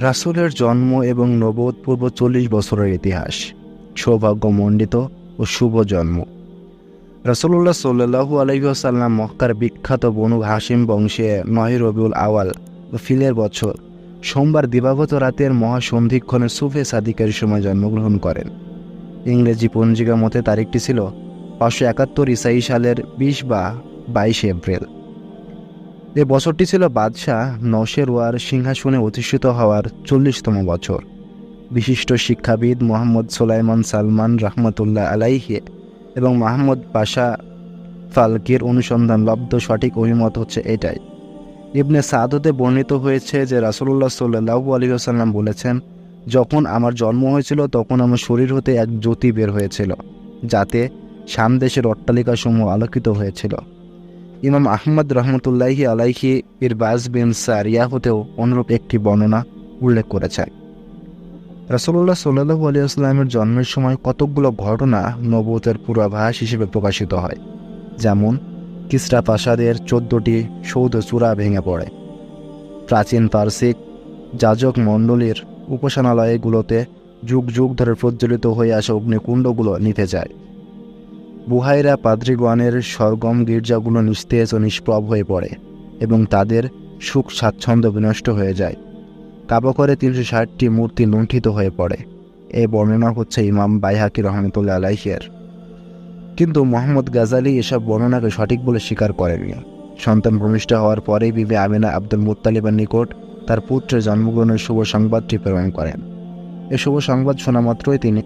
রাসূলের জন্ম এবং নবদ পূর্ব চল্লিশ বছরের ইতিহাস। সৌভাগ্যমণ্ডিত ও শুভ জন্ম। রসুল্লাহ সাল্লু আলহিহাসাল্লাম মক্কার বিখ্যাত বনু হাসিম বংশে নয় রবিউল আওয়াল ফিলের বছর, সোমবার দিবাগত রাতের মহাসন্ধিক্ষণে সুফে সাদিকের সময় জন্মগ্রহণ করেন। ইংরেজি পঞ্জিকা মতে তারিখটি ছিল পাঁচশো একাত্তর ইসাই সালের বিশ বা বাইশে এপ্রিল। এ বছরটি ছিল বাদশাহ নশেরওয়ার সিংহাসনে অধিষ্ঠিত হওয়ার চল্লিশতম বছর। বিশিষ্ট শিক্ষাবিদ মোহাম্মদ সোলাইমান সালমান রহমতুল্লাহ আলাইহে এবং মাহমুদ পাশা ফালকির অনুসন্ধান লব্ধ সঠিক অভিমত হচ্ছে এটাই। ইবনে সাদতে বর্ণিত হয়েছে যে রাসুল্লাহ সাল্লাহু আলী আসাল্লাম বলেছেন, যখন আমার জন্ম হয়েছিল, তখন আমার শরীর হতে এক জ্যোতি বের হয়েছিল, যাতে সামদেশের অট্টালিকাসমূহ আলোকিত হয়েছিল। ইমাম আহমদ রহমতুল্লাহি আলাইহি এর বাজ বিন সারিয়া হতেও অনুরূপ একটি বর্ণনা উল্লেখ করেছেন রাসুল্লাহ সাল্লু আলিয়াস্লামের জন্মের সময় কতকগুলো ঘটনা নবতের পূর্বাভাস হিসেবে প্রকাশিত হয়। যেমন, কিসরা প্রাসাদের চোদ্দটি সৌধ চূড়া ভেঙে পড়ে। প্রাচীন পার্সিক যাজক মণ্ডলীর উপাসনালয়গুলোতে যুগ যুগ ধরে প্রজ্বলিত হয়ে আসা অগ্নিকুণ্ডগুলো নিভে যায়। বুহাইরা পাদ্রিগণের সরগম গির্জাগুলো নিস্তেজ ও নিষ্প্রভ হয়ে পড়ে এবং তাদের সুখ স্বাচ্ছন্দ্য বিনষ্ট হয়ে যায়। কাবাকরে তিনশো ষাটটি মূর্তি লুণ্ঠিত হয়ে পড়ে। এ বর্ণনা হচ্ছে ইমাম বাইহাকি রহমতুল্লাহ আলাইহের। কিন্তু মোহাম্মদ গাজালি এসব বর্ণনাকে সঠিক বলে স্বীকার করেননি। সন্তান ভূমিষ্ঠ হওয়ার পরেই বিবি আমিনা আব্দুল মুত্তালিবের নিকট তার পুত্রের জন্মগ্রহণের শুভ সংবাদটি প্রেরণ করেন। এ শুভ সংবাদ শোনা মাত্রই তিনি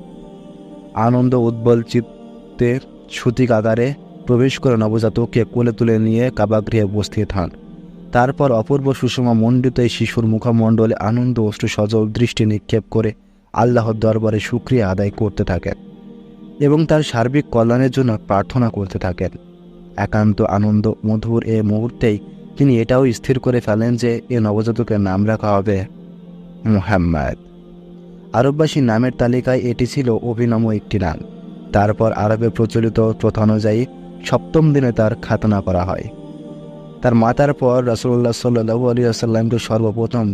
আনন্দ উদ্বল চিত্তে সুতি কাদারে প্রবেশ করে নবজাতককে কোলে তুলে নিয়ে কাবাগৃহে উপস্থিত হন। তারপর অপূর্ব সুষমা মণ্ডিত এই শিশুর মুখমণ্ডলে আনন্দ অশ্রু সজল, দৃষ্টি নিক্ষেপ করে আল্লাহর দরবারে সুক্রিয়া আদায় করতে থাকেন এবং তার সার্বিক কল্যাণের জন্য প্রার্থনা করতে থাকেন। একান্ত আনন্দ, মধুর এ মুহূর্তেই তিনি এটাও স্থির করে ফেলেন যে এ নবজাতকের নাম রাখা হবে মুহাম্মদ। আরববাসী নামের তালিকায় এটি ছিল অভিনব একটি নাম। তারপর আরবে প্রচলিত প্রথা অনুযায়ী সপ্তম দিনে তার খাতনা করা হয়। তার মাতার পর রাসুল্লাহ সাল্লু আলী আসাল্লামকে সর্বপ্রথম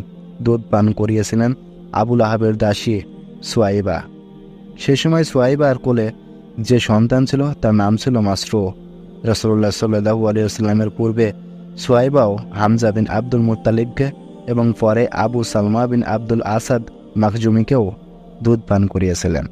দুধ পান করিয়েছিলেন আবুল আহাবের দাসী সোয়াইবা। সে সময় সোয়াইবার কোলে যে সন্তান ছিল, তার নাম ছিল মাসরু। রসুল্লাহ সাল্লু আলী আসাল্লামের পূর্বে সোয়াইবাও হামজা বিন আব্দুল মুতালিবকে এবং পরে আবু সালমা বিন আব্দুল আসাদ মাকজুমিকেও দুধ পান করিয়েছিলেন।